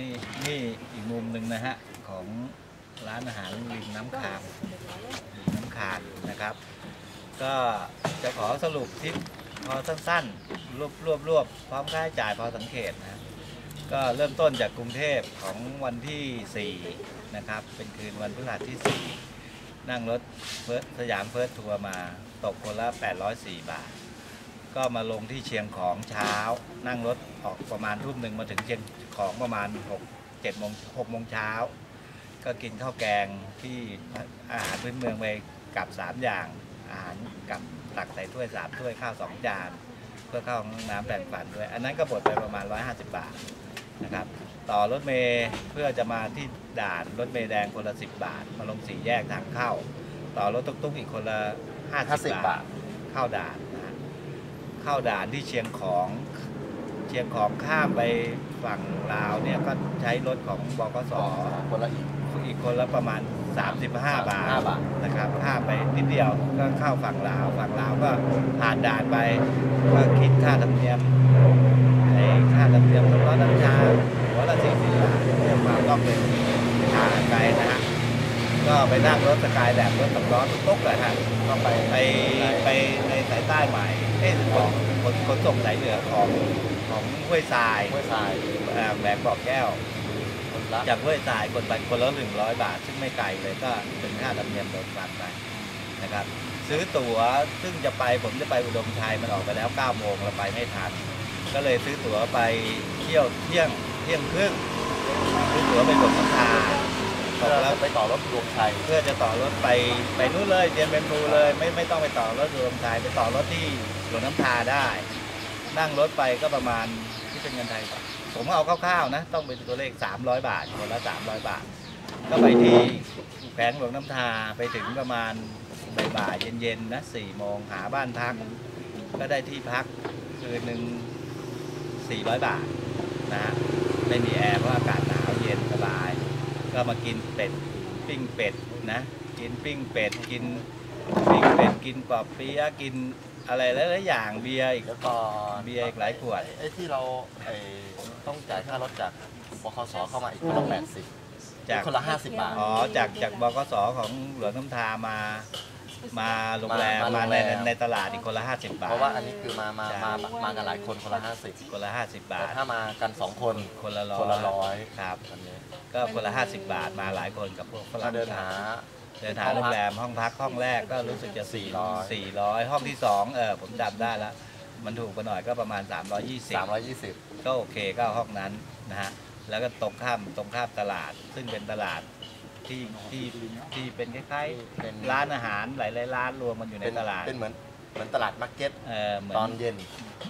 นี่นี่อีกมุมหนึ่งนะฮะของร้านอาหารริมน้ำคามริมน้ำคานนะครับ ก็จะขอสรุปทริปพอสั้นๆ รวบรวบรวบพร้อมค่าใช้จ่ายพอสังเกตนะฮะก็เริ่มต้นจากกรุงเทพของวันที่ 4 นะครับ เป็นคืนวันพฤหัสที่ 4 นั่งรถเฟิร์สสยามเฟิร์สทัวร์มาตกคนละ 804 บาท ก็มาลงที่เชียงของเช้า นั่งรถออกประมาณทุ่มหนึ่งมาถึงเชียงของประมาณ6 7โมง6โมงเช้า ก็กินข้าวแกงที่อาหารพื้นเมืองไปกับ 3 อย่าง อาหารกับตักใส่ถ้วยสามถ้วยข้าวสองจาน เพื่อเข้าห้องน้ำแปรงฟันด้วย อันนั้นก็บดไปประมาณ 150 บาทนะครับต่อรถเมย์เพื่อจะมาที่ด่านรถเมย์แดงคนละ 10 บาท มาลงสี่แยกทางเข้า ต่อรถตุ๊กๆอีกคนละ 50 50บาบาททเข้าด่านนะฮะ เข้าด่านที่เชียงของเชียงของข้ามไปฝั่งลาวเนี่ยก็ใช้รถของบกสคนละอีกอีกคนละประมาณ 35 บาท35บาทนะครับข้ามไปนิดเดียวก็เข้าฝั่งลาวฝั่งลาวก็ผ่านด่านไปก็คิดค่าธรรมเนียมไอ้ค่าธรรมเนียมรถร้อนน้ำชาหัวละ40บาทเรื่องความต้องเป็นทางไกลนะฮะก็ไปนั่งรถสกายแลบรถสำล้อตุ๊กๆเลยฮะก็ไปไปไปในสายใต้ใหม่ เอ้ยขนขนขนส่งสายเหนือของของห้วยทรายห้วยทรายอ่าแหวงบอกแก้ว คนละจากห้วยทรายคนไปคนละหนึ่งร้อยบาท ซึ่งไม่ไกลเลยก็เป็นค่าธรรมเนียมโดนฟันไปนะครับ ซื้อตั๋วซึ่งจะไปผมจะไปอุดมชัยมันออกไปแล้ว9โมงเราไปไม่ทันก็เลยซื้อตั๋วไปเที่ยวเที่ยงเที่ยงครึ่งซื้อตั๋วไปกดน้ำชาต เพื่กอแล้วไปต่อรถดวงชัยเพื่อจะต่อรถไปไปนู่นเลยเดียนเป็นภูเลยไม่ไม่ต้องไปต่อรถรวมชายไปต่อรถที่หลวงน้ำทาได้ นั่งรถไปก็ประมาณที่เป็นเงินไทยก่อนผมเอาคร่าวๆนะ ต้องเป็นตัวเลข 300 บาทคนละ 300 บาท ก็ไปที่แขวงหลวงน้ำทาไปถึงประมาณบ่ายๆเย็นๆนะ4โมงหาบ้านพัก ก็ได้ที่พักคืนหนึ่ง400 บาทนะฮะไม่มีแอร์เพราะอากาศหนาวเย็นสบาย ก็มากินเป็ดปิ้งเป็ดนะ กินปิ้งเป็ดกินปิ้งเป็ดกินปอบเปี๊ยะกินอะไรหลายๆอย่างเบียร์อีก แล้วก็เบียร์อีกหลายขวด ไอ้ที่เราไอ้ต้องจ่ายค่ารถจากบคสเข้ามาอีกคนละแปดสิบจากคนละห้าสิบบาท อ๋อจากจากบกสของหลวงน้ำทามา มาโรงแรมมามาโรงในแรม ในตลาดอีกคนละ 50 บาท เพราะว่าอันนี้คือมามาใช่มามากันหลายคนคนละห้าสิบคนละ 50 บาแต่ท ถ้ามากันสองคนคนละร้อยคนละร้อยครับ อันนี้ก็คนละ 50 บาทมาหลายคนกับพวกฝรั่มางเดินหา เดินหาโรงแรมห้องพักห้องแรกก็รู้สึกจะ400 400 ห้องที่ 2 เออผมจำได้แล้ว มันถูกไปหน่อยก็ประมาณ 320สามร้อยยี่สิบก็โอเคก็เอาห้องนั้นนะฮะ แล้วก็ตรงข้ามตรงข้ามตลาด ซึ่งเป็นตลาด ที่ที่ที่เป็นคล้ายเป็นๆร้านอาหารหลายๆร้านรวมมันอยู่ในเป็นตลาดเป็นเหมือนเหมือนตลาดมาร์เก็ตเออเหมือนตอนเย็น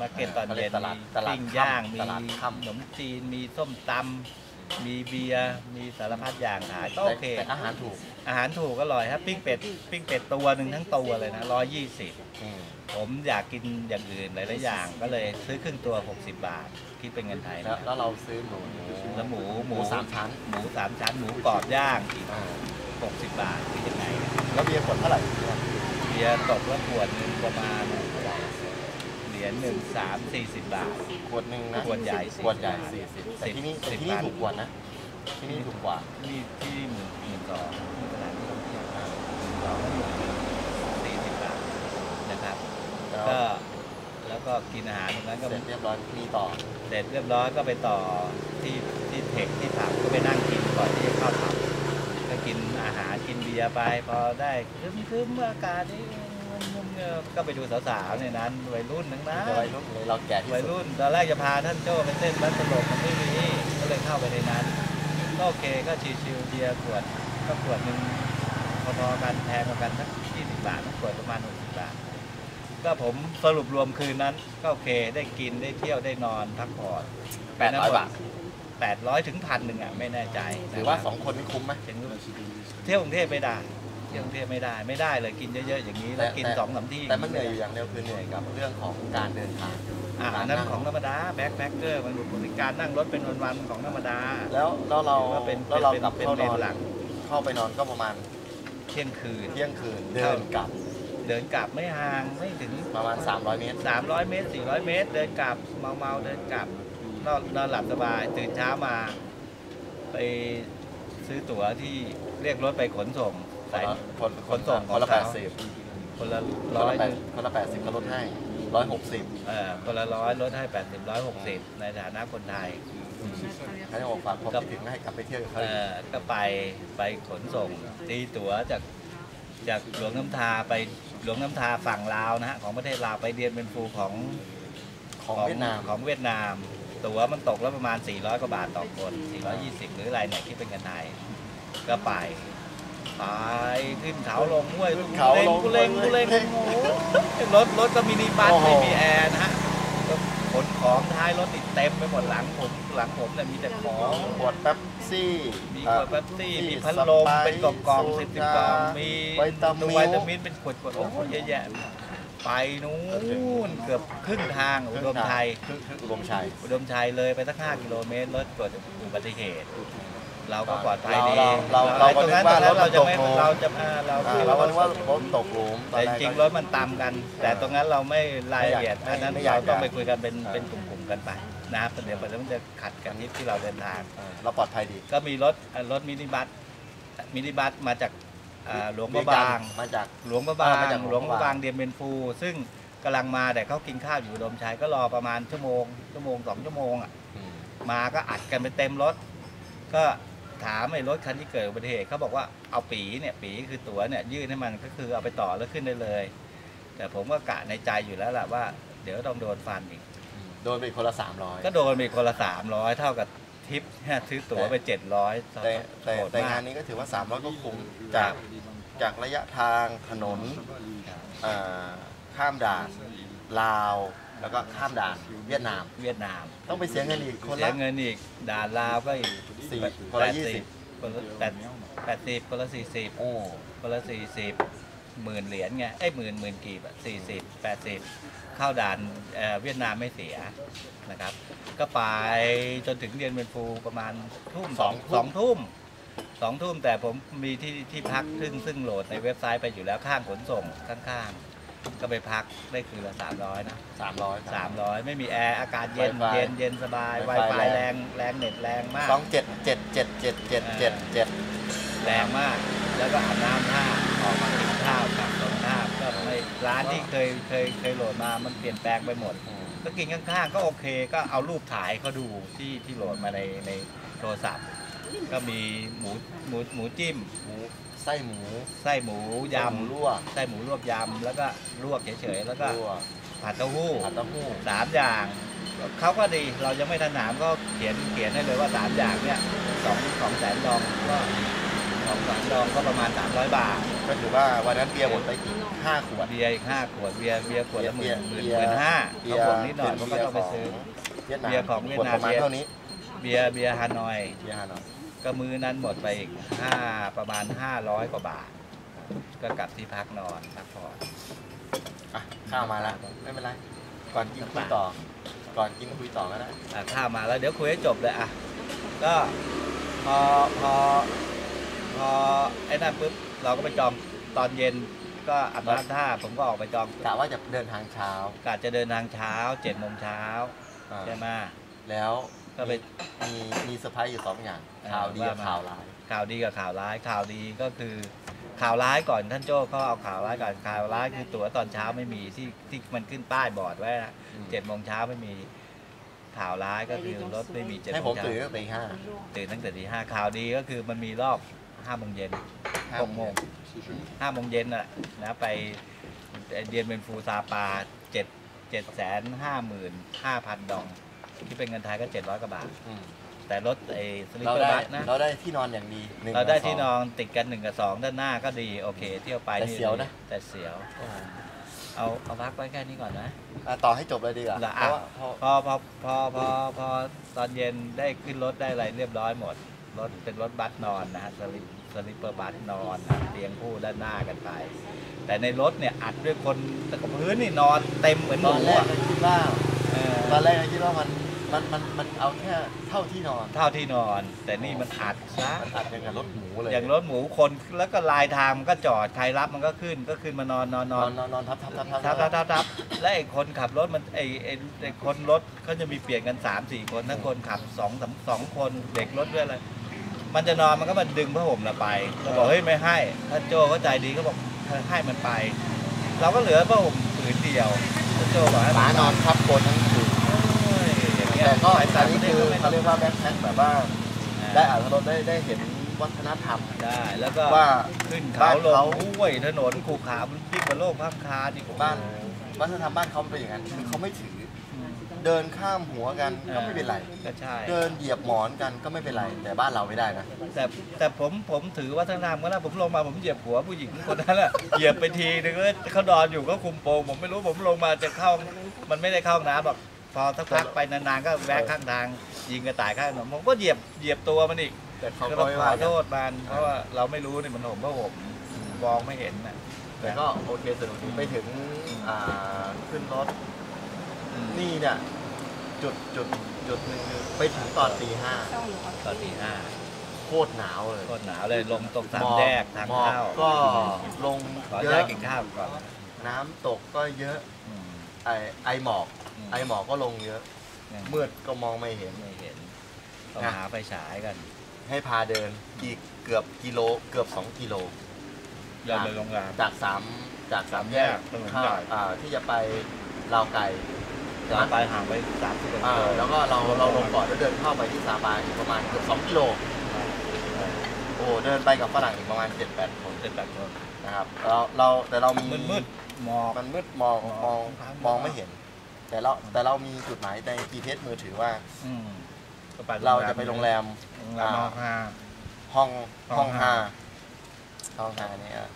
มาร์เก็ตตอนเย็นเขาเรียกตลาดมีตลาดปิ้งย่างค่ำมีตลาดค่ำขนมจีนมีส้มตำมีเบียร์มีสารพัดอย่างขายก็โอเคแต่อาหารถูกอาหารถูกอร่อยครับปิ้งเป็ดปิ้งเป็ดตัวหนึ่งทั้งตัวเลยนะร้อยยี่สิบอืมผมอยากกินอย่างอื่นหลายๆอย่าง ก็เลยซื้อครึ่งตัว 60 บาท คิดเป็นเงินไทยแล้วนะแล้วเราซื้อหมูแล้วหมูหมูสามชั้น หมูสามชั้นหมูกรอบย่างอีกอ่า60บาทคิดยังไงเนี่ยแล้วเบียร์ขวดเท่าไหร่เบียร์ตกละขวดหนึ่งประมาณเหรียญหนึ่งสามสี่สิบบาทขวดหนึ่งนะขวดใหญ่ขวดใหญ่40สี่สิบแต่สิบที่นี่แต่สิบที่นี่บาทถูกกว่านะที่นี่ถูกกว่าที่ที่หมื่นหมื่นสองที่ตลาดที่ท่องเที่ยวหมื่นสองหมื่นสี่สิบบาทนะครับแล้วก็ แล้วก็กินอาหารตรงนั้นก็เสร็จเรียบร้อยมีต่อ เสร็จเรียบร้อยก็ไปต่อที่ที่เทคที่ผับก็ไปนั่งกินก่อนที่จะเข้าผับก็กินอาหารกินเบียร์ไปพอได้ครึ้มครึ้มๆอากาศนี่ก็ไปดูสาวๆในนั้นวัยรุ่นทั้งนั้นจะวัยรุ่นเลยเราแก่ที่วัยสุดรุ่นตอนแรกจะพาท่านโจ้ไปเต้นบัสโลกมันไม่มีก็เลยเข้าไปในนั้นก็โอเคก็ชิวๆเบียร์ขวดก็ขวดหนึ่งพอๆกันแพงกว่ากันสักยี่สิบบาทขวดประมาณหกสิบบาท ก็ผมสรุปรวมคืนนั้น ก็โอเคได้กินได้เที่ยวได้นอนพักผ่อนแปดร้อยบาทแปดร้อยถึงพันหนึ่งอะไม่แน่ใจถือว่าสองคนนี่คุ้มไหมถึงเที่ยวกรุงเทพไม่ได้เที่ยวกรุงเทพไม่ได้ไม่ได้เลยกินเยอะๆอย่างนี้แล้วกินสองสามที่แต่มันเหนื่อยอยู่อย่างเดียวคือเหนื่อยกับเรื่องของการเดินทางอ่าอันนั้นของธรรมดาแบ็คแบ็คเกอร์มันเป็นการนั่งรถเป็นวันๆของธรรมดา แล้วแล้วเราถือว่าเป็นแล้วเราเป็นกลับเป็นเข้านเลอนนหลักเข้าไปนอนก็ประมาณเที่ยงคืนเที่ยงคืนเดินกลับ เดินกลับไม่ห่างไม่ถึงประมาณ 300 เมตร 300 เมตร 400 เมตร เดินกลับเมาเมาๆเดินกลับนอนนอนหลับสบายตื่นเช้ามา ไปซื้อตั๋วที่เรียกรถไปขนส่งสายคนขนส่งคนละของแปเขาดสิบคนละคนร้อละยแปดคนละแปดสิบเขาลดให้ร้อยหกสิบเออคนละร้อยลดให้แปดสิบร้อยหกสิบในฐานะคนไทยเขาจะบอกฝากความคิดถึงให้กลับไปเที่ยวกับเขาเออก็ไปไปขนส่งตีตั๋วจากจากหลวงน้ำทาไป หลวงน้ำทาฝั่งลาวนะฮะของประเทศลาวไปเรียนเป็นครูของของเวียดนามของเวียดนาม ตั๋วมันตกแล้วประมาณ 400 กว่าบาทต่อคน 420 หรืออะไรเนี่ยคิดเป็นเงินไทยก็ไปไปขึ้นเขาลงห้วยขึ้นเขาลงกุเลงกุเลงกุเลงโอ้โหรถรถก็มินิบัสโอ้โหไม่มีแอร์นะฮะก็ ขนของท้ายรถติดเต็มไปหมดหลังผมหลังผมเนี่ยมีแต่ของขวดแป๊บซี่ มีขวดเป๊ปซี่ที่มีพัดลมสไปซ์เป็นกล่องกล่องสิบสิบกล่องมีวิตามินวิตามินเป็นขวดขวดโอ้โหเยอะแยะไปนู้นเกือบครึ่งทางอุดมชัยคือคืออุดมชัยอุดมชัยเลยไปสักห้ากิโลเมตรรถเกิดอุบัติเหตุ เราก็ปลอดภัยดีเราเราไอ้ตรงนั้นเราตรงนั้นเราเราจะไม่ตกลงเราจะอ่าเราอ่าคิดเราว่าคิดว่ารถตกหลุมตอนแต่แรจกริงๆรก็ถมันตามกัน แต่ตรงนั้นเราไม่รายละเอียดไม่อันนั้นไม่อยากเราต้องจะไปคุยกันเป็นอ่าเป็นกลุ่มๆกันไปนะครับเดี๋ยวมันจะขัดกันที่ที่เราเดินทางเออเราปลอดภัยดี ก็มีรถเอ่อรถมินิบัสมินิบัสมาจากอ่าหลวงพระบางมาจากหลวงพระบางอ่ามาจากหหลลววงงพพระระบาบางงเดียมเบนฟู ซึ่งกำลังมาแต่เขากินข้าวอยู่อุดมชัยก็รอประมาณชั่วโมงชั่วโมงสองชั่วโมงอะอืมมาก็อัดกันไปเต็มรถ ก็ ถามไอ้รถคันที่เกิดอุบัติเหตุเขาบอกว่าเอาปีเนี่ยปีคือตั๋วเนี่ยยื่นให้มันก็คือเอาไปต่อแล้วขึ้นได้เลย แต่ผมก็กะในใจอยู่แล้วแหละว่า เดี๋ยวต้องโดนฟันอีก โดนไปคนละสามร้อยก็โดนไปคนละสามร้อยเท่ากับทิปซื้อตั๋วไปเจ็ดร้อยแต่แต่โหดแต่มากงานนี้ก็ถือว่าสามร้อยก็คุ้มจากจากระยะทางถนนอ่าข้ามด่านลาว แล้วก็ข้ามด่านเวียดนาม เวียดนาม ต้องไปเสียเงินอีกคนเสีละ ยเงินอีกด่านลาวก็อีกสี่คนละยี่สิบ คนละแปดแปดสิบคนละสี่สิบโอ้คนละสี่สิบหมื่นเหรียญไงเอ้ยหมื่นหมื่นกีบอะสี่สิบแปดสิบเข้าด่านเอ่อเวียดนามไม่เสียนะครับ ก็ไปจนถึงเรียนเป็นฟูประมาณทุ่มสองสองทุ่มสองทุ่มแต่ผมมีที่ที่พักซึ่งซึ่งโหลดในเว็บไซต์ไปอยู่แล้วข้างขนส่งข้างๆ ก็ไปพักได้คืนละสามร้อยนะสามร้อย สามร้อยไม่มีแอร์ อากาศเย็น Wi-Fi เย็นเย็นสบาย Wi-Fi Wi-Fi แรแรงงแรงเน็ตแรงมาก สองเจ็ดเจ็ดเจ็ดเจ็ดเจ็ดเจ็ดเจ็ดแรงมาก แล้วก็อาบน้ำท่าออกมากินข้าวกลับลงท่าก็ไม่ร้านที่เคยเคยเคยโหลดมา มันเปลี่ยนแปลงไปหมด ก็กินข้างๆ ก็โอเค ก็เอารูปถ่ายเขาดูที่ที่โหลดมาในในโทรศัพท์ ก็มีหมูหมูหมูจิ้มหมู ไส้หมูไส้หมูยหมูลวกำไส้หมูลวกยำแล้วก็ลวกเฉยๆแล้วก็ลวกผัดเต้าหู้ผัดเต้าหู้สามอย่างเขาก็ดีเรายังไม่ทันถามก็เขียนเขียนให้เลยว่าสามอย่างเนี่ยสองสองแสนดองก็สองแสนดองก็ประมาณ300บาท ก็ถือว่าวันนั้นเบียร์หมดไปอีกห้าขวดเบียร์อีกห้าขวดเบียร์เบียร์ขวดละหมื่นหมื่นเบีหยร์มื่นห้าเบีเขายร์บวกนิดหน่อยเป็เพราะก็ต้องไปซื้อเวียดนามเบียร์ของเวียดนามขประมาณเท่านี้เบียร์เบียร์ฮานอยเบียร์ฮานอย ก็มื้อนั้นหมดไปอีกห้าประมาณ500กว่าบาท ก็กลับที่พักนอนพักผ่อนอะข้าวมาแล้วไม่เป็นไร ก่อนกินคุยต่อ ก่อนกินคุยต่อก็ได้อะข้าวมาแล้วเดี๋ยวคุยให้จบเลยอะก็พอพอพอไอ้นั่นปุ๊บเราก็ไปจองตอนเย็นก็อาบน้ำท่าผมก็ออกไปจองกะว่าจะเดินทางเช้ากะจะเดินทางเช้าเจ็ดโมงเช้าอ่าใช่ไหมแล้ว ก็ไปมีมีเซอร์ไพรส์อยู่สองอย่างอ่าข่าวดีกับว่ามาข่าวร้ายข่าวดีกับข่าวร้ายข่าวดีก็คือ ข่าวร้ายก่อนท่านโจ้ก็เอาข่าวร้ายก่อนข่าวร้ายคือตั๋วตอนเช้าไม่มีที่ที่มันขึ้นป้ายบอร์ดไว้นะอืมเจ็ดโมงเช้าไม่มีข่าวร้ายก็คือรถไม่มีเจ็ดให้โมผมงเช้าตื่นตั้งแต่ตีห้าตื่นตั้งแต่ตีห้าข่าวดีก็คือมันมีรอบห้าโมงเย็นหกโมงห้าโมงเย็นน่ะนะไปเรียนเป็นฟูซาปาเจ็ดเจ็ดแสนห้าหมื่นห้าพันดอง ที่เป็นเงินไทยก็เจ็ดร้อยกว่าบาท อืมแต่รถไอ้สลิปเราเปอร์ได้บัสนะเราได้ที่นอนอย่างดีหนึ่งเราได้กับสง ที่นอนติดกันหนึ่งกับสองด้านหน้าก็ดีโอเค เที่ยวไปแต่เสียวนะ แต่เสียว โอ้โหเอาเอาพักไว้แค่นี้ก่อนนะ อะต่อให้จบเลยดีกว่าเหรอเพอะ ราะว่าเพราะพอพอพอพอพอตอนเย็นได้ขึ้นรถได้อะไรเรียบร้อยหมด รถเป็นรถบัสนอนนะฮะสลิปสลิปเปอร์บัสนอนนะเตียงคู่ด้านหน้ากันไป แต่ในรถเนี่ยอัดด้วยคนแต่กับพื้นนี่นอนเต็มเหมือนหตมูอนแรกอะ เราคิดว่า เออตอนแรกเราคิดว่ามัน มันมันมันเอาแค่เท่าที่นอนเท่าที่นอน แต่นี่มันอัดซะมันอัดอย่างกับรถหมูเลยอย่างรถหมูคนแล้วก็ลายทางมันก็จอดใครรับมันก็ขึ้นก็ขึ้นมานอนนอนนนออนนนอนนอนทับทับทับทับทับทับทับทับและไอ้คนขับรถมันไอ้ไอ้ไอ้คนรถเขาจะมีเปลี่ยนกัน3ามสี่คนถ้าคนขับสองสามสองคนเด็กรถด้วยอะไรมันจะนอนมันก็มาดึงผ้าห่มเราไปเราบอกเฮ้ยไม่ให้ถ้าโจเขาใจดีก็บอกให้มันไป เราก็เหลือผ้าห่มผืนเดียวถ้าโจบอกให้หมานอนทับบนทั้งคืน แต่ก็ไปอัต่างนปนี้ระเทศคือก็ไม่เขาเรียกว่าแบ็คแพ็คแบบว่าได้อ่านรถได้ได้เห็นวัฒนธรรมได้ แล้วก็ว่าขึ้นเขาลบ้านเขางห้วยถนนขูขาบนที่บนโลกภาพคาดิบ้านวัฒนธรรมบ้านเขาเป็นอย่างนั้นคือเขาไม่ถือ เดินข้ามหัวกันก็ไม่เป็นไรก็ใช่เดินเหยียบหมอนกันก็ไม่เป็นไร แต่บ้านเราไม่ได้นะแต่แต่ผมผมถือวัฒนธรรมก็แล้วผมลงมาผมเหยียบหัวผู้หญิงคนนั้นแหละเหยียบไปทีนึงแล้วเขานอนอยู่ก็คุมโปงผมไม่รู้ผมลงมาจะเข้า มันไม่ได้เข้าห้องน้ำหรอก พอสักพักไปนานๆก็แวะข้างทางยิงกระต่ายข้างถนนผมก็เหยียบเหยียบตัวมันอีกแต่เขาก็ก็ต้องไม่ขว่าอกัโทนษมันเพราะว่าเราไม่รู้นี่มันผมก็ผมมองไม่เห็นน่ะแต่ก็โอเคสนุกดีไปถึงอ่าขึ้นรถอืมนี่เนี่ยจุดจุดจุดหนึ่งคือไปถึงตอนตีห้าตอนตีห้าโคตรหนาวเลยโคตรหนาวเลยลงตรงสามหมอกแยกทางหมอกเข้าก็ลงขอเยแยอะกกินข้าวก่อนน้ำตกก็เยอะอืมไอไอหมอกอืม ไอหมอกก็ลงเยอะยังมืดก็มองไม่เห็น ไม่เห็นต้องนะหาไฟฉายกัน ให้พาเดินอีกเกือบกิโลเกือบ2กิโลเดินไปโรงแรมจากสามจากสามแยกถนนเข้าใหญ่อ่าที่จะไปลาวไก่เราไปห่างไปสามสิบกิโลอ่าแล้วก็เราเราลงก่อนแล้วเดินเข้าไปที่ซาบาอีกประมาณเกือบ2กิโลโอ้เดินไปกับฝรั่งอีกประมาณ7-8คนเจ็ดแปดคนนะครับเราเราแต่เรามีมืดมืดหมอกมันมืดมองมองมองมองไม่เห็น แต่เราแต่เรามีจุดหมายใน GPS มือถือว่า อืมก็ไปเราจะไปโรงแรมโรงแรมนอกห้า ห้องห้ห้อองงห้า ห้าห้องห้าเนี่ย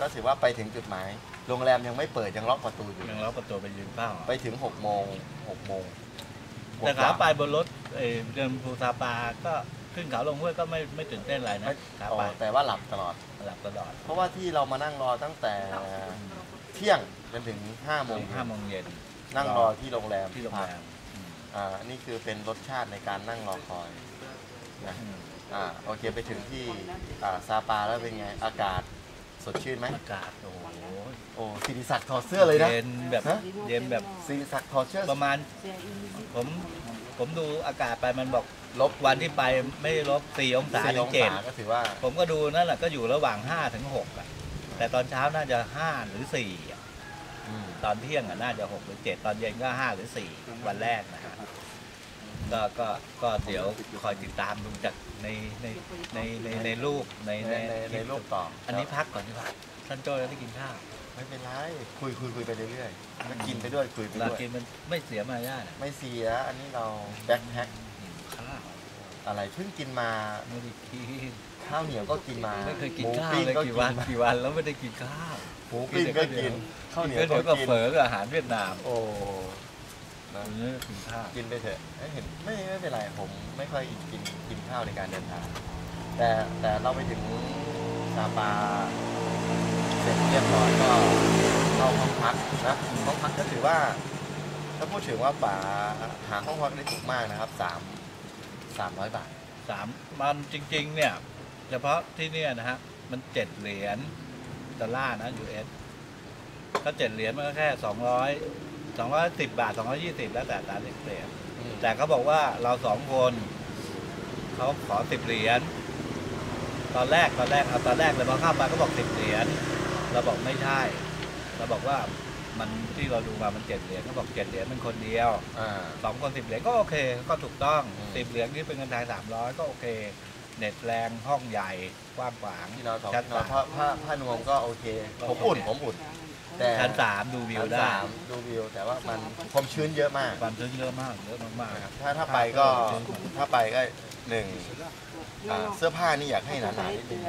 ก็ถือว่าไปถึงจุดหมาย โรงแรมยังไม่เปิดยังล็อกประตูอยู่ ยังล็อกประตูไปยืนเฝ้าไปถึง6โมง6โมงแต่ขาไปบนรถเอ่อเดินภูซาปาก็ขึ้นเขาลงห้วยก็ไม่ไม่ตื่นเต้นอะไรนะไม่ขาอ๋อไปแต่ว่าหลับตลอด หลับตลอดเพราะว่าที่เรามานั่งรอตั้งแต่เที่ยงจนถึง5โมงห้าโมงเย็น นั่งรอที่โรงแรมที่โรงแรมอืมอ่านี่คือเป็นรสชาติในการนั่งรอคอยนะอืมอ่าโอเคไปถึงที่อ่าซาปาแล้วเป็นไงอากาศสดชื่นไหมอากาศโอ้โหโอ้สิริศักดิ์ถอดเสื้อเลยนะเย็นแบบฮะเย็นแบบสิริศักดิ์ถอดเสื้อประมาณ ผมผมดูอากาศไปมันบอกลบวันที่ไปไม่ได้ลบสี่องศาสี่ถึองงเจ็ดศาก็ถือว่า ผมก็ดูนั่นแหละก็อยู่ระหว่าง5ถึง6อะแต่ตอนเช้าน่าจะ5หรือ4อะอืม ตอนเที่ยงอะน่าจะ6หรือ7ตอนเย็นก็5หรือ4วันแรกนะฮะก็ก็ก็เดี๋ยวคอยติดตามดูจากในในในในในรูปในในในในในรูปต่ออัอันนี้พักก่อนดีกว่าท่านโจ้ยังได้กินข้าวไม่เป็นไรคุยคุยคุยไปเรื่อยๆแล้วกินไปด้วยคุยไปเราด้วยกินมันไม่เสียมารยาทอะไม่เสียอันนี้เราแบ็คแพ็คกินข้าวอะไรเพิ่งกินมาไม่ได้กิน ข้าวเหนียวก็กินมาไม่เคยกินหมูข้าวปิ้งเลยก็กี่กิวันนมากี่วันแล้วไม่ได้กินข้าวหมูปิ้งก็กินข้าวเหนียวเดี๋ยวก็ก็กินเฝอกับอาหารเวียดนาม โอ้นะวันนี้กินข้าวกินไปเถอะไม่เห็นไม่ไม่เป็นไรผมไม่ค่อยกินกินข้าวในการเดินทางแต่แต่เราไปถึงซาปาเสร็จเรียบร้อยก็เข้าห้องพักนะห้องพักก็ถือว่า ถ้าพูดถึงว่าป๋าหาห้องพักได้ถูกมากนะครับสามสามร้อยบาทสามมันจริง ๆ เนี่ย เฉพาะที่เนี่ยนะฮะมันเจ็ดเหรียญดอลลาร์นะยูเอสถ้าเจ็ดเหรียญมันก็แค่สองร้อยสองร้อยสิบบาทสองร้อยี่สิบแล้วแต่ตามเด็กเหรียญแต่เขาบอกว่าเราสองคนเขาขอสิบเหรียญตอนแรกตอนแรกเอาตอนแรกเลยพอเข้าไปก็บอกสิบเหรียญเราบอกไม่ใช่ เราบอกว่ามันที่เราดูมามันเจ็ดเหรียญเขาบอกเจ็ดเหรียญเป็นคนเดียวอ่าสองคนสิบเหรียญก็โอเค ก็ถูกต้องอืมสิบเหรียญนี่เป็นเงินไทยสามร้อยก็โอเค เน็ตแรงห้องใหญ่กว้างขวางที่นอนสองชั้นที่นอนสามผ้าผ้าผ้านวมก็โอเคผมอุ่นผมอุ่น แต่ชั้นสามดูวิวชั้นได้สามดูวิว แต่ว่ามันความชื้นเยอะมากความชื้นเยอะมากเยอะมากๆครับถ้าถ้าไปก็ถ้าไปก็หนึ่งอ่าเสื้อผ้านี่อยากให้หนาๆนิดนึง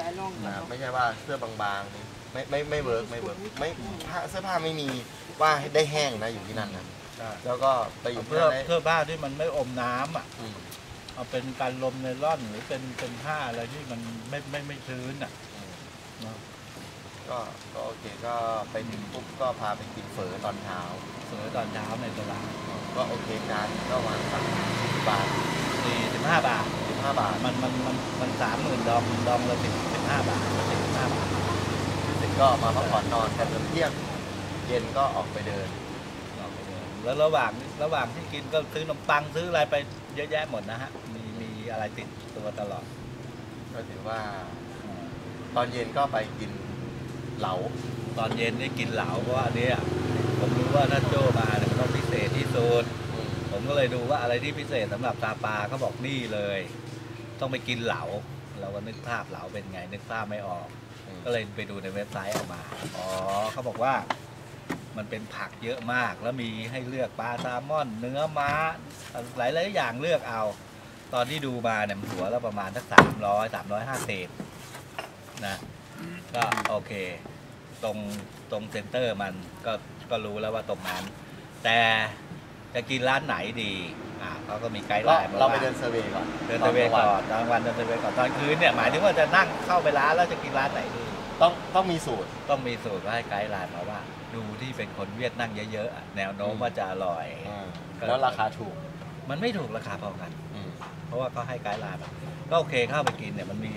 นะครับไม่ใช่ว่าเสื้อบางๆนี่ไม่ไม่ไม่เวิร์กไม่เวิร์กไม่ผ้าเสื้อผ้าไม่มีว่าให้ได้แห้งนะอยู่ที่นั่นนะแล้วก็ไปอยู่ที่เพื่อนั่นได้เพื่อบ้านที่มันไม่อมน้ำอะอืม เอาเป็นการลมในร่อนหรือเป็นเป็นผ้าอะไรที่มันไม่ไม่ไม่ชื้นอะอืมเนอะก็ก็โอเคก็ไปถึงปุ๊บก็พาไปกินเฝอตอนเช้า สวยตอนเช้าในตลาดก็โอเคจานก็ประมาณสักบาทสี่สิบห้าบาท สิบห้าบาทมันมันมันมันสามหมื่นดองดองละสิบสิบห้าบาทสิบห้าบาทเสร็จก็มาพักผ่อนนอนกันจนเที่ยงเย็นก็ออกไปเดินเราไปเดินแล้วระหว่างระหว่างที่กินก็ซื้อนมปังซื้ออะไรไป เยอะแยะหมดนะฮะ มีมีอะไรติดตัวตลอด ก็ถือว่า ตอนเย็นก็ไปกินเหลา ตอนเย็นนี่กินเหลาเพราะว่าเนี่ยผมรู้ว่าถ้าโจมาเนี่ยมันต้องพิเศษที่สุดอืมผมก็เลยดูว่าอะไรที่พิเศษสำหรับตาปลาเขาบอกนี่เลย ต้องไปกินเหลา เราก็นึกภาพเหลาเป็นไง นึกภาพไม่ออกอืมก็เลยไปดูในเว็บไซต์ออกมา อ๋อเขาบอกว่า มันเป็นผักเยอะมาก แล้วมีให้เลือกปลาแซลมอน เนื้อม้าหลายหลายๆอย่างเลือกเอา ตอนที่ดูมาเนี่ยมันหัวละประมาณสักสามร้อยสามร้อยห้าสิบนะก็โอเค ตรงตรงเซ็นเตอร์มันก็ก็รู้แล้วว่าตรงนั้น แต่จะกินร้านไหนดีอ่าเขาก็มีไกด์ไลเราน์มาเราไปว่าเดินเซอร์เวย์ก่อนเดินเซอร์เวย์ก่อนตอนกลางวันเดินเซอร์เวย์ก่อนตอนคืนเนี่ยหมายถึงว่าจะนั่งเข้าไปร้านแล้วจะกินร้านไหนดี ต้องต้องมีสูตร ต้องมีสูตรว่าให้ไกด์ไลน์มาว่า ดูที่เป็นคนเวียดนั่งเยอะๆอะแนวโน้มว่าจะอร่อย แล้วราคาถูก มันไม่ถูกราคาพอกัน อืม เพราะว่าเขาให้ไกด์ไลน์มาก็โอเคเข้าไปกินเนี่ยมันมี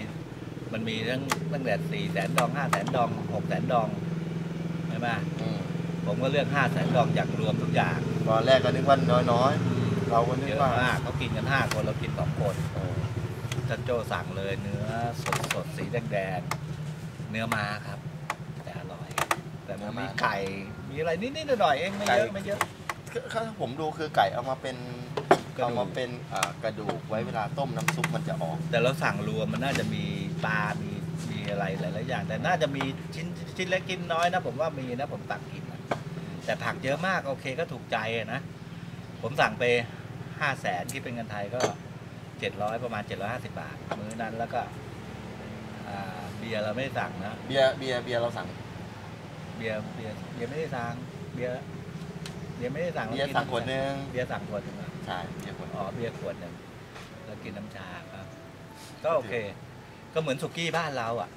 มันมีทั้งตั้งแต่สี่แสนดองห้าแสนดองหกแสนดองใช่ไหมอืมผมก็เลือกห้าแสนดองอย่างรวมทุกอย่างตอนแรกก็นึกว่าน้อยๆ เราก็นึเยกอะว่ามากเขากินกันห้าคนเรากินสองคนเออจันโจสั่งเลยเนื้อสดสดๆสีแดงๆ เนื้อม้าครับ แต่อร่อย แต่มันมีไก่ มีอะไรนิดๆหน่อยๆเองไม่เยอะไม่เยอะคือถ้าผมดูคือไก่เอามาเป็นกระดูกเอามาเป็นอ่ากระดูกไว้เวลาต้มน้ำซุปมันจะออก แต่เราสั่งรวมมันน่าจะมีปลา มีมีอะไรหลายๆอย่าง แต่น่าจะมีชิ้นชิ้นเล็กกินน้อยนะ ผมว่ามีนะผมตักกินนะแต่ผักเยอะมากโอเคก็ถูกใจอะนะ ผมสั่งไปห้าแสนที่เป็นเงินไทยก็เจ็ดร้อยประมาณเจ็ดร้อยห้าสิบาท มื้อนั้นแล้วก็อ่า เบียร์เราไม่ได้สั่งนะเบียร์เบียร์เบียร์เราสั่ง เบียร์เบียร์เบียร์ไม่ได้สั่งเบียร์เบียร์ไม่ได้สั่งเบียร์สั่งขวดหนึงเบียร์สั่งขวดหนึงอะใช่เบียร์ขวดหนึ่งอ๋อเบียร์ขวดหนึ่งแล้วกินน้ำชาครับ ก็โอเค ก็เหมือนสุกี้บ้านเราอะ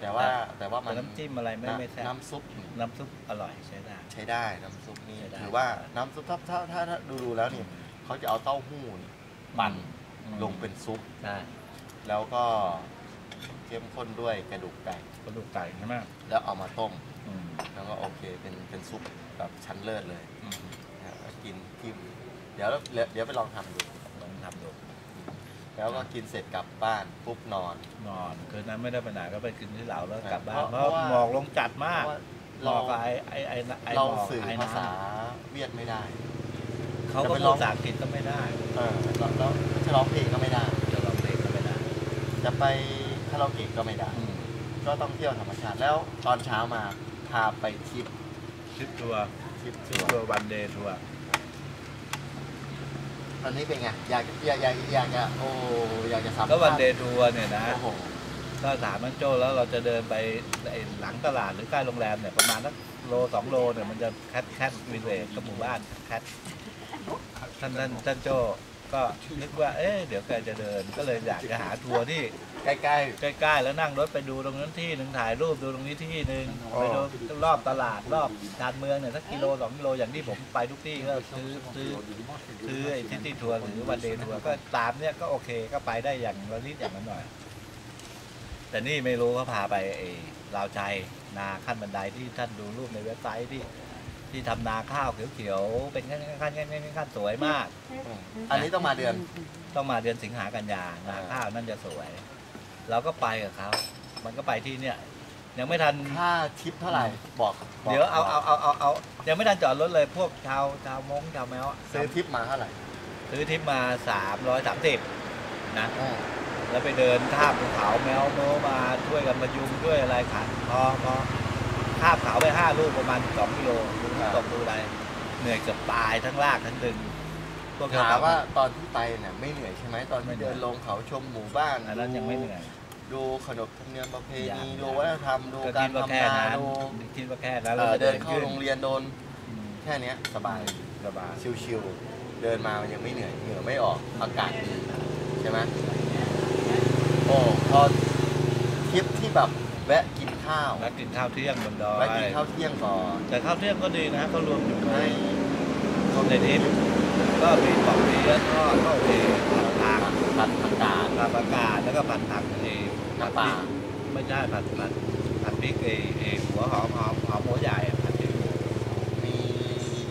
แต่ว่าแต่ว่ามัแต่นน้ำจิ้มอะไรไม่ไม่แซ่บน้ำซุปน้ำซุปอร่อยใช้ได้ ใช้ได้น้ำซุปนี่ใช้ได้ถือว่าน้ำซุปถ้าถ้าถ้าถ้าดูดูแล้วนี่เขาจะเอาเต้าหู้นี่ปั่นอืมลงเป็นซุปได้แล้วก็ เข้มข้นด้วยกระดูกไก่ กระดูกไก่ใช่ไหมแล้วเอามาต้ม อืมแล้วก็โอเคเป็นเป็นซุปแบบชั้นเลิศเลยอืมนะครับแล้วกินกินเดี๋ยวเดี๋ยวเดี๋ยวไปลองทำดูลองทำดู แล้วก็กินเสร็จกลับบ้านปุ๊บนอน นอนคืนนั้นไม่ได้ไปไหนก็ไปกินที่เหลาแล้วกลับบ้านเพเพราะราะว่า หมอกลงจัดเพมากราะว่าหมเราอกกับไอ้ไอ้ไอ้ไอ้เราหมอกสื่อไอ้ภาษาน้เวียดไม่ได้ำเขาก็จะไปพูลดองภาษาอังกฤษก็ไม่ได้เออแล้วแล้วจะร้องเพลงก็ไม่ได้ จะร้องเพลงก็ไม่ได้ จะไป คาราโอเกะก็ไม่ได้อืมก็ต้องเที่ยวธรรมชาติแล้วตอนเช้ามาพาไปทริปทริปทัวร์ทริปทริทัปวทัวร์ร์วันเดย์ทัวร์ตอนนี้เป็นไงอยากอยากอยากอยากจะโอ้อยากจะสัมภาษณ์ก็วันเดย์ทัวร์เนี่ยนะโอ้โหก็ถามมันโจ้แล้วเราจะเดินไปไอ้หลังตลาดหรือใกล้โรงแรมเนี่ยประมาณสักโลสองโลเนี่ยมันจะแคทแคทวินเวจกับหมู่บ้านแคทท่านท่านท่านโจ้ก็นึกว่าเอ๊ะเดี๋ยวแกจะเดินก็เลยอยากจะหาทัวร์ที่ ใกล้ใกล้ๆแล้วนั่งรถไปดูตรงนั้นที่หนึ่งถ่ายรูปดูตรงนี้ที่หนึ่งอ๋อไปดูรอบตลาดรอบชานเมืองเนี่ยสักกิโลสองกิโลอย่างที่ผมไปทุกที่ก็ซื้อซื้อซื้อไอ้ซิตี้ทัวร์หรือวันเดย์ทัวร์ก็ตามเนี่ยก็โอเคก็ไปได้อย่างละนิดอย่างละหน่อย แต่นี่ไม่รู้เขาพาไปไอ้ลาวใจนาขั้นบันไดที่ท่านดูรูปในเว็บไซต์ที่ที่ทำนาข้าวเขียวๆเป็นขั้นขั้นขั้นขั้นขั้นสวยมากๆอืมอันนี้ต้องมาเดือนต้องมาเดือนสิงหากันยานาข้าวนั่นจะสวย เราก็ไปกับเขา มันก็ไปที่เนี่ย ยังไม่ทัน ค่าทริปเท่าไหร่บอกบอกเดี๋ยวเอาเอาเอาเอาเอายังไม่ทันจอดรถเลยพวกชาวชาวมงชาวแมวอะซื้อทริปมาเท่าไหร่ซื้อทิปมาสามร้อยสามสิบนะอืมแล้วไปเดินข้ามภูเขาแมวโมมาช่วยกันมายุงช่วยอะไรขันพอพอข้ามเขาไปห้าลูกประมาณสองกิโลดูน้ำตกดูอะไรเหนื่อยเกือบตายทั้งลากทั้งดึงพวกเร ถามว่าตอนที่ไปเนี่ยไม่เหนื่อยใช่ไหมตอนไม่ที่เหนื่เดิอย นลงเขาชมหมู่บ้านอันนั้นยังไม่เหนื่อย ดูขนบธรรมเนียมประเพยังณียังดูวัฒนธรรมดูก็กาคิรดว่าแค่ทำนานั้นดูคิดว่าแค่นั้นเอ่อจะเดินเข้าขึ้โรงเรียนโดนอืมแค่เนี้ยสบาย สบายชิวๆ เดินมามันยังไม่เหนื่อย เหงื่อไม่ออก อากาศดีใช่ไหมโอ้ พอทริปที่แบบแวะกินข้าว แล้วกินข้าวเที่ยงบนดอยแวะกินข้าวเที่ยงก่อนแต่ข้าวเที่ยงก็ดีนะก็รวมอยู่ในให้ในทิปก็มีปอกเปี๊ยะทอดก็โอเคผัดผักผัดผั กกาดผัดผักกาดแล้วก็ผัดผักเอน้ำปลาไม่ใช่ผัดผัดผัดพริกเอเอหัวหอมหอมหอมหัวใหญ่อะผัดพริกมี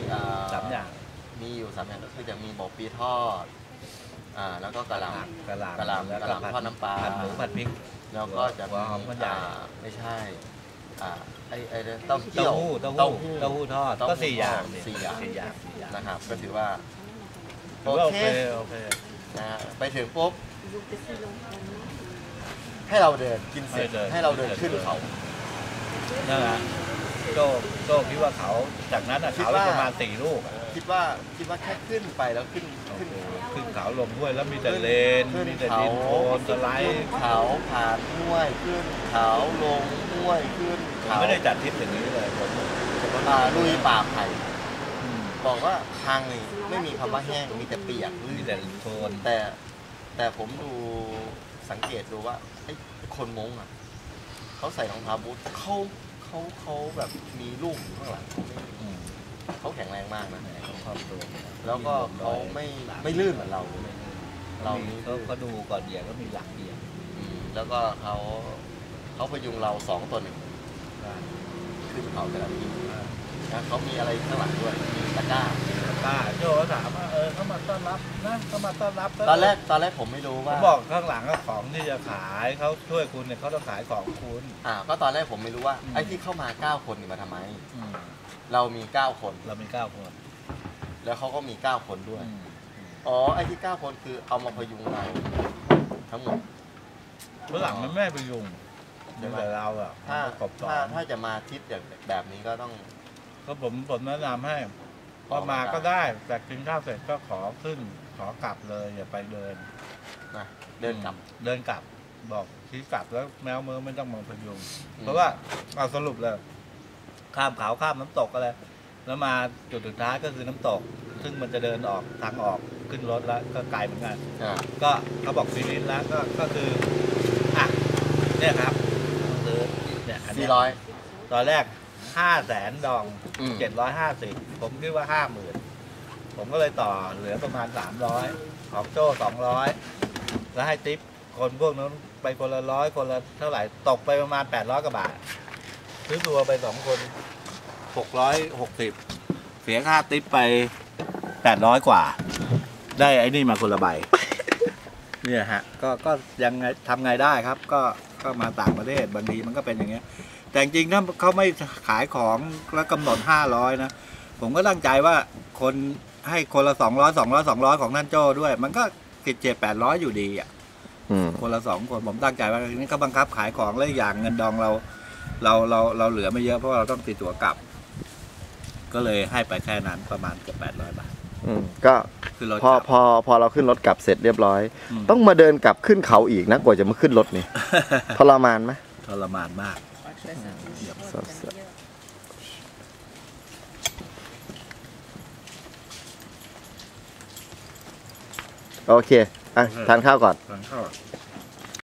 เอ่อสามอย่างมีอยู่สามอย่างก็คือจะมีหมกปีทอดอ่าแล้วก็กะหล่กะหล่ำกะหล่ำแล้วกะหก็ล่ำทอดน้ำปลาผัดหมูผัดพริกำแล้วก็จะหัวหอมหัวใหญ่อ่าไม่ใช่อ่าไอไอเต้าเจี้เต้ายวหู้เต้าหู้เต้าหู้ทอดเต้าหู้ก็สี่อย่างทอดสี่อย่างสี่อย่างสี่อย่างนะครับ ก็ถือว่าถือว่าโอเคโอเคนะฮะไปถึงปุ๊บ ให้เราเดินกินเสร็จให้เดินให้เราเดินขึ้นเขานั่นแหละโจ้โจ้คิดว่าเขาจากนั้นอะคิดเขาว่าประมาณสี่ลูกอะคิดว่าคิดว่าแค่ขึ้นไปแล้วขึ้นขึ้นขึ้นเขาลงห้วยแล้วมีแต่เลนขึ้นมีแต่เขาดินโคลนสไลขึ้นด์เขาผ่านห้วยขึ้นเขาลงห้วยขึ้นผมเขาไม่ได้จัดทริปอย่างนี้เลยผมอ่าลุยป่าไผ่อืมบอกว่าทางนี้ไม่มีคำว่าแห้งมีแต่เปียกลื่มีนแต่โคลนแต่ แต่ผมดูสังเกตดูว่าไอ้คนมงอะเขาใส่รองเท้าบูทเขาเขาเขาแบบมีลูกอยู่ข้างหลังเขาไม่อืมเขาแข็งแรงมากนะเขาครอบตัวแล้วก็เขาไม่ไม่ลื่นเหมือนเรา เรานี่เขาเขาดูก่อนเหยียบก็มีหลักเหยียบอืมแล้วก็เขาเขาพยุงเราสองต่อหนึ่งขึ้นเขาแต่ละทีนะเขามีอะไรข้างหลังด้วยมีตะกร้า ป้าโจก็ถามว่าเออเขามาต้อนรับนะเขามาต้อนรับตอนแรกตอนแรกผมไม่รู้ผมว่าบอกข้างหลังก็ของที่จะขายเขาช่วยคุณเนี่ยเขาต้องขายของคุณ อ่าก็ตอนแรกผมไม่รู้ว่าอืม ไอ้ที่เข้ามาเก้าคนนี่มาทำไม อืมเรามีเก้าคน เรามีเก้าคนแล้วเขาก็มีเก้าคนด้วย อืมอ๋อไอ้ที่เก้าคนคือเอามาพยุงเราทั้งหมดฝรั่งมันไม่ไปยุงใช่ไหม แต่เราอะถ้าประกอบสอถ้านถ้าจะมาทริปอย่างแบบนี้ก็ต้องก็ผมผมแนะนำให้พอออ กมามาก็ได้แต่กินข้าวเสร็จก็ขอขึ้น ขอกลับเลยอย่าไปเดินนะเดินกลับ เดินกลับ บอกชี้กลับแล้วแมวมือไม่ต้องมาพยุงอืมเพราะว่าเอาสรุปเลยข้ามเขาข้ามน้ำตกอะไรแล้วมาจุดสุดท้ายก็คือน้ำตก ซึ่งมันจะเดินออกทางออกขึ้นรถแล้วก็ไกลเหมือนกันอ่าก็เขาบอกซีรีส์แล้วก็ก็คืออะเนี่ยครับซื้อเนี่ยอันเนี้สี่ยร้อยตอนแรก ห้าแสนดองอืม เจ็ดร้อยห้าสิบผมคิดว่าห้าหมื่นผมก็เลยต่อเหลือประมาณสามร้อยของโจ้สองร้อยแล้วให้ทิปคนพวกนั้นไปคนละร้อยคนละเท่าไหร่ตกไปประมาณแปดร้อยกว่าบาทซื้อตัวไปสองคนหกร้อยหกสิบเสียค่าทิปไปแปดร้อยกว่า ได้ไอ้นี่มาคนละใบ เนี่ยฮะก็ก็ยังไงทำไงได้ครับ ก็ ก็มาต่างประเทศบางทีมันก็เป็นอย่างเงี้ย แต่จริงๆถ้าเขาไม่ขายของแล้วกำหนดห้าร้อยนะผมก็ตั้งใจว่าคนให้คนละสองร้อยสองร้อยสองร้อยของท่านโจ้ด้วย มันก็สิบเจ็ดแปดร้อยอยู่ดีอะอืมคนละสองคนผมตั้งใจว่าทีนี้เขาบังคับขายของแล้วอีกอย่างเงินดองเรา เราเราเราเหลือไม่เยอะเพราะว่าเราต้องติดตั๋วกลับ ก็เลยให้ไปแค่นั้นประมาณเกือบแปดร้อยบาทอืมก็ คือเราพอพอพอเราขึ้นรถกลับเสร็จเรียบร้อยมต้องมาเดินกลับขึ้นเขาอีกนะกว่าจะมาขึ้นรถนี่ทรมานไหมทรมานมากโอเคอะทานข้าวก่อนฟังเข้า